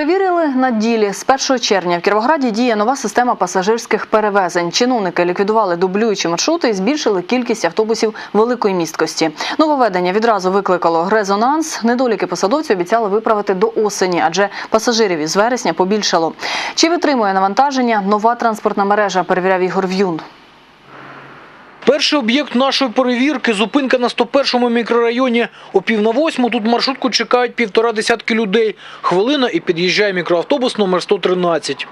Перевірили на ділі. З 1 червня в Кіровограді діє нова система пасажирських перевезень. Чиновники ліквідували дублюючі маршрути і збільшили кількість автобусів великої місткості. Нововведення відразу викликало резонанс. Недоліки посадовці обіцяли виправити до осені, адже пасажирів із вересня побільшало. Чи витримує навантаження нова транспортна мережа, перевіряв Ігор В'юн. Перший об'єкт нашої перевірки – зупинка на 101-му мікрорайоні. О пів на восьму тут маршрутку чекають півтора десятки людей. Хвилина і під'їжджає мікроавтобус номер 113.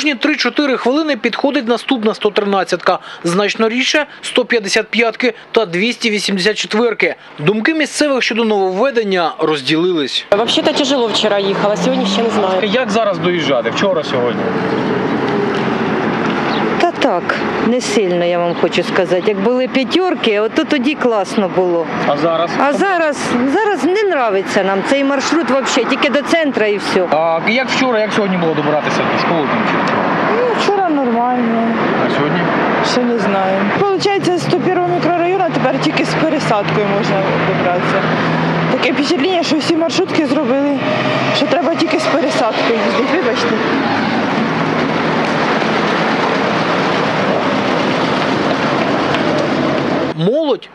Кожні 3-4 хвилини підходить наступна 113-ка. Значно рідше 155-ки та 284-ки. Думки місцевих щодо нововведення розділились. Взагалі-то тяжело вчора їхала, сьогодні ще не знаю. Як зараз доїжджати? Вчора, сьогодні? Та так, не сильно я вам хочу сказати. Як були п'ятерки, от то тоді класно було. А зараз? А зараз, зараз не нравиться нам цей маршрут взагалі, тільки до центру і все. А як вчора, як сьогодні було добиратися до школи? Ну, вчора нормально, А сьогодні? ще не знаю. Получається, з 101 мікрорайону тепер тільки з пересадкою можна добратися. Таке впечатлення, що всі маршрутки зробили, що треба тільки з пересадкою їздити. Вибачте.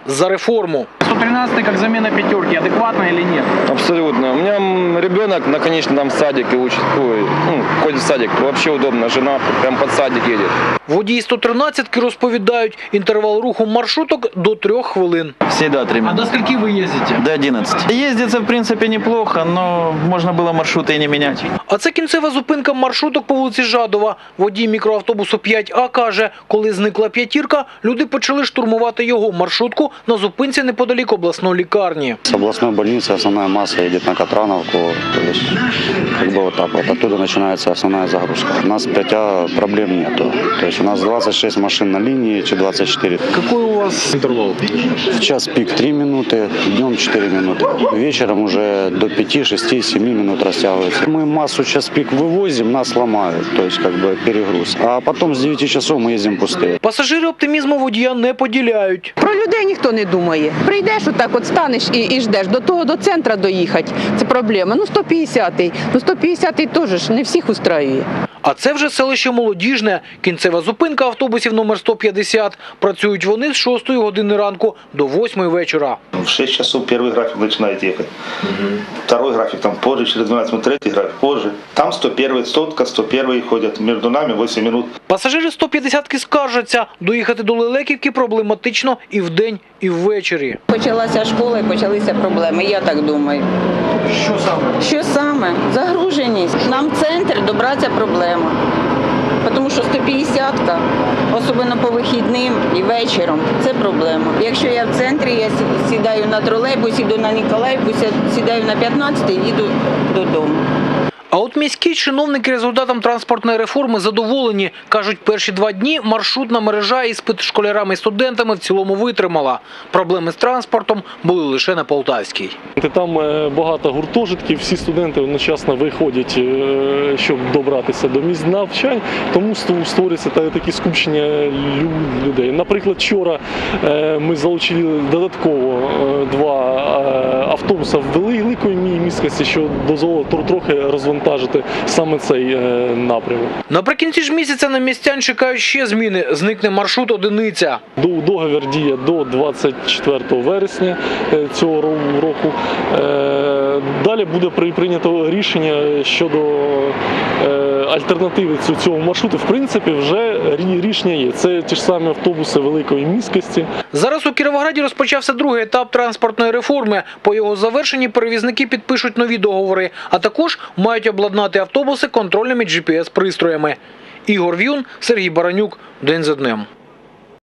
за реформу. 113 як заміна п'ятерки, адекватно чи ні? Абсолютно. У меня м, ребенок на конечном садике учит, ой, ну, ходит в садик. Вообще удобно. Жена прям под садик едет. Водії 113-ки розповідають, інтервал руху маршруток до трьох хвилин. Всегда три А минуты. до скільки ви їздите? До 11. Ездится, в принципе, неплохо, но можно было маршруты и не менять. А це кінцева зупинка маршруток по вулиці Жадова. Водій мікроавтобусу 5А каже, коли зникла п'ятірка, люди почали штурмувати його маршрутку на зупинці неподалік обласної лікарні. С областной больницы основная масса едет на Катрановку, то есть как бы вот так вот. Оттуда начинается основная загрузка. У нас в 5 проблем нету. То есть у нас 26 машин на линии, чи 24. Какой у вас інтервал? В час пик 3 минуты, днем 4 минуты. Вечером уже до 5, 6, 7 минут растягивается. Мы массу час пик вывозим, нас ломают, то есть как бы перегруз. А потом с 9 часов мы ездим пустые. Пасажири оптимізму водія не поділяють. Про людей ніхто не думає. Прийдеш, отак от станеш і, і ждеш. До того до центра доїхати. Це проблема. Ну 150-й. Ну 150-й теж не всіх устраює. А це вже селище Молодіжне. Кінцева зупинка автобусів номер 150. Працюють вони з 6 години ранку до 8 вечора. В 6 часов первый график начинает ехать. Второй график там позже, через 12 минут, третий график позже. Там 101, сотка, 101 ходят. Между нами 8 минут. Пасажири 150-ки скаржаться. Доїхати до Лелеківки проблематично і вдень, і ввечері. Почалася школа і почалися проблеми, я так думаю. Що саме? Що саме? Загруженість. Нам в центр добратися проблема. Тому що 150-ка, особливо по вихідним і вечором, це проблема. Якщо я в центрі, я сідаю на тролейбус, іду на Ніколаївку, сідаю на 15 і їду додому. А міські чиновники результатом транспортної реформи задоволені. Кажуть, перші два дні маршрутна мережа іспит школярами і студентами в цілому витримала. Проблеми з транспортом були лише на Полтавській. Там е, багато гуртожитків, всі студенти одночасно виходять, е, щоб добратися до місць навчань, тому створюється та- такі скупчення людей. Наприклад, вчора е, ми залучили додатково два е, великої мі- міськості, що дозволило трохи розвантажити саме цей е, напрямок. Наприкінці ж місяця на містян чекають ще зміни. Зникне маршрут одиниця. Договір діє до 24 вересня е, цього року. Е, Далі буде при- прийнято рішення щодо альтернативи цього маршруту. В принципі, вже рішення є. Це ті ж самі автобуси великої міськості. Зараз у Кіровограді розпочався другий етап транспортної реформи. По його завершенні перевізники підпишуть нові договори, а також мають обладнати автобуси контрольними GPS-пристроями. Ігор В'юн, Сергій Баранюк. День за днем.